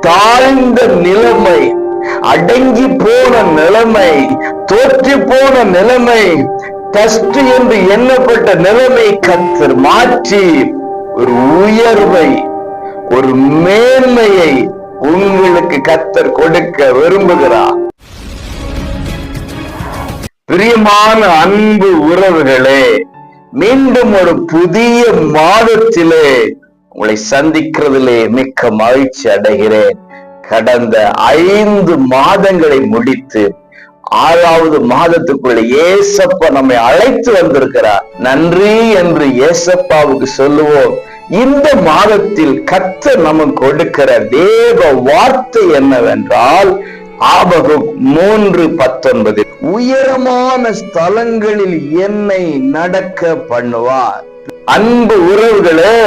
தாழ்ந்த நிலைமை அடங்கி போன நிலைமை தோற்றி போன நிலைமை கஷ்டு என்று எண்ணப்பட்ட நிலைமை கத்தர் மாற்றி ஒரு உயர்வை ஒரு மேன்மையை உங்களுக்கு கத்தர் கொடுக்க விரும்புகிறார். பிரியமான அன்பு உறவுகளே மீண்டும் ஒரு புதிய மாதத்திலே உங்களை சந்திக்கிறதிலே மிக்க மகிழ்ச்சி அடைகிறேன். கடந்த ஐந்து மாதங்களை முடித்து ஆறாவது மாதத்துக்குள்ள ஏசப்பா நம்மை அழைத்து வந்திருக்கிறார். நன்றி என்று ஏசப்பாவுக்கு சொல்லுவோம். இந்த மாதத்தில் கத்த நமக்கு கொடுக்கிற தேவ வார்த்தை என்னவென்றால் ஆபகம் மூன்று பத்தொன்பது. உயரமான ஸ்தலங்களில் என்னை நடக்க பண்ணுவார். அன்பு உறவுகளே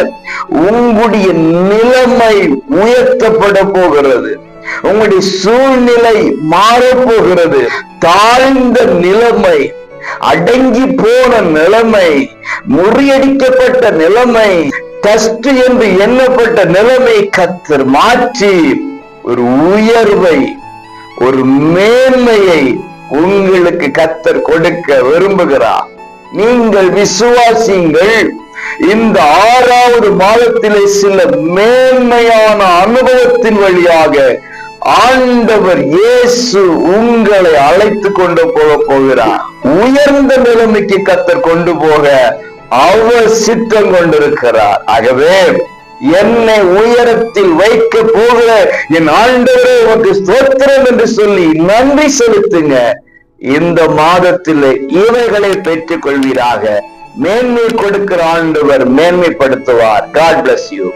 உங்களுடைய நிலைமை உயர்த்தப்பட போகிறது. உங்களுடைய சூழ்நிலை மாறப்போகிறது தாழ்ந்த நிலைமை அடங்கி போன நிலைமை முறியடிக்கப்பட்ட நிலைமை கஷ்ட என்று எண்ணப்பட்ட நிலைமை கத்தர் மாற்றி ஒரு உயர்வை ஒரு மேன்மையை உங்களுக்கு கத்தர் கொடுக்க விரும்புகிறார். நீங்கள் விசுவாசிங்கள் இந்த ஆறாவது மாதத்திலே சில மேன்மையான அனுபவத்தின் வழியாக ஆண்டவர் இயேசு உங்களை அழைத்து கொண்டு போக போகிறார். உயர்ந்த நிலைமைக்கு கத்தர் கொண்டு போக அவர் சித்தம் கொண்டிருக்கிறார். ஆகவே என்னை உயரத்தில் வைக்க போகிற என் ஆண்டவரே உனக்கு ஸ்தோத்திரம் என்று சொல்லி நன்றி செலுத்துங்க. இந்த மாதத்தில் இவைகளை பெற்றுக் கொள்வீராக மேன்மை கொடுக்கிற ஆண்டவர் மேன்மைப்படுத்துவார். God bless you